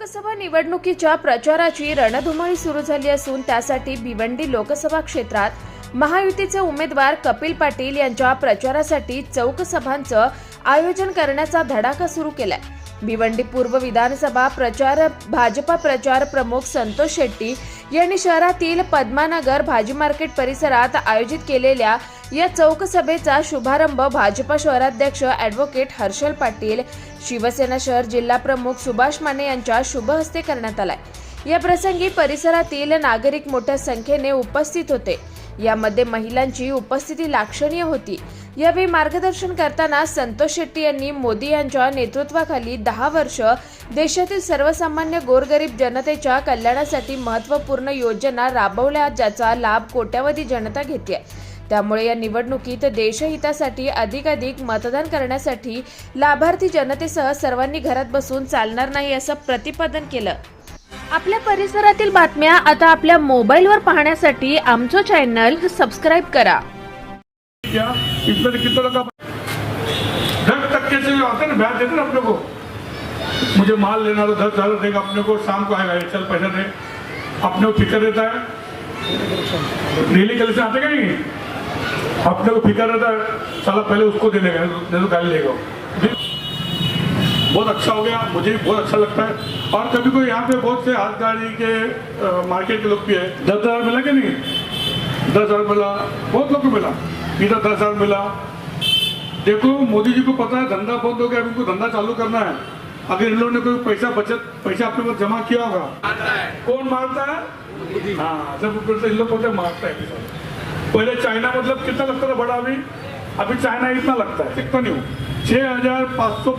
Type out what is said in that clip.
लोकसभा निवडणुकीच्या प्रचाराची रणधुमाळी सुरू झाली असून त्यासाठी भिवंडी लोकसभा क्षेत्रात महायुतीचे उमेदवार कपिल पाटील यांच्या प्रचारासाठी चौकसभांचं आयोजन करण्याचा धडाका सुरू केलाय. भिवंडी पूर्व विधानसभा प्रचार भाजपा प्रचार प्रमुख संतोष शेट्टी यांनी शहरातील पद्मानगर भाजी मार्केट परिसरात आयोजित केलेल्या या चौकसभेचा शुभारंभ भाजपा शहराध्यक्ष ॲडव्होकेट हर्षल पाटील शिवसेना शहर जिल्हा प्रमुख सुभाष माने यांच्या शुभ हस्ते करण्यात आलाय. या प्रसंगी परिसरातील नागरिक मोठ्या संख्येने उपस्थित होते. यामध्ये महिलांची उपस्थिती लाक्षणीय होती. यावेळी मार्गदर्शन करताना संतोष शेट्टी यांनी मोदी यांच्या नेतृत्वाखाली दहा वर्ष देशातील सर्वसामान्य गोरगरीब जनतेच्या कल्याणासाठी महत्त्वपूर्ण योजना राबवल्या ज्याचा लाभ कोट्यावधी जनता घेते त्यामुळे या निवडणुकीत देशहितासाठी अधिकाधिक मतदान करण्यासाठी लाभार्थी जनतेसह सर्वांनी घरात बसून चालणार नाही असं प्रतिपादन केलं. आपल्या परिसरातील बातम्या आता आपल्या मोबाईलवर पाहण्यासाठी आमचं चॅनल सबस्क्राईब करा. से है देते मुझे माल लेना तो दस हजार देगा अपने को शाम को आएगा चल पैसा दे। अपने को फिक्र रहता है। नीली कलेक्शन आते कहीं अपने को फ़िक्र रहता है साला पहले उसको दे देगा नहीं तो गाली लेगा बहुत अच्छा हो गया मुझे बहुत अच्छा लगता है। और कभी कोई यहाँ पे बहुत से हाथ गाड़ी के अ, मार्केट के लोग भी है दस हज़ार मिला कि नहीं? दस हज़ार मिला बहुत लोग को मिला। इधर दस हज़ार मिला। देखो मोदी जी को पता है धंधा बंद हो गया इनको धंधा चालू करना है। अगर इन लोगों ने कोई पैसा बचत पैसा अपने पास जमा किया होगा कौन मारता है? हाँ जब ऊपर से इन लोग मारता है। पहले चाइना मतलब कितना लगता था बड़ा अभी अभी चाइना इतना लगता है कितना नहीं छह हजार पाँच सौ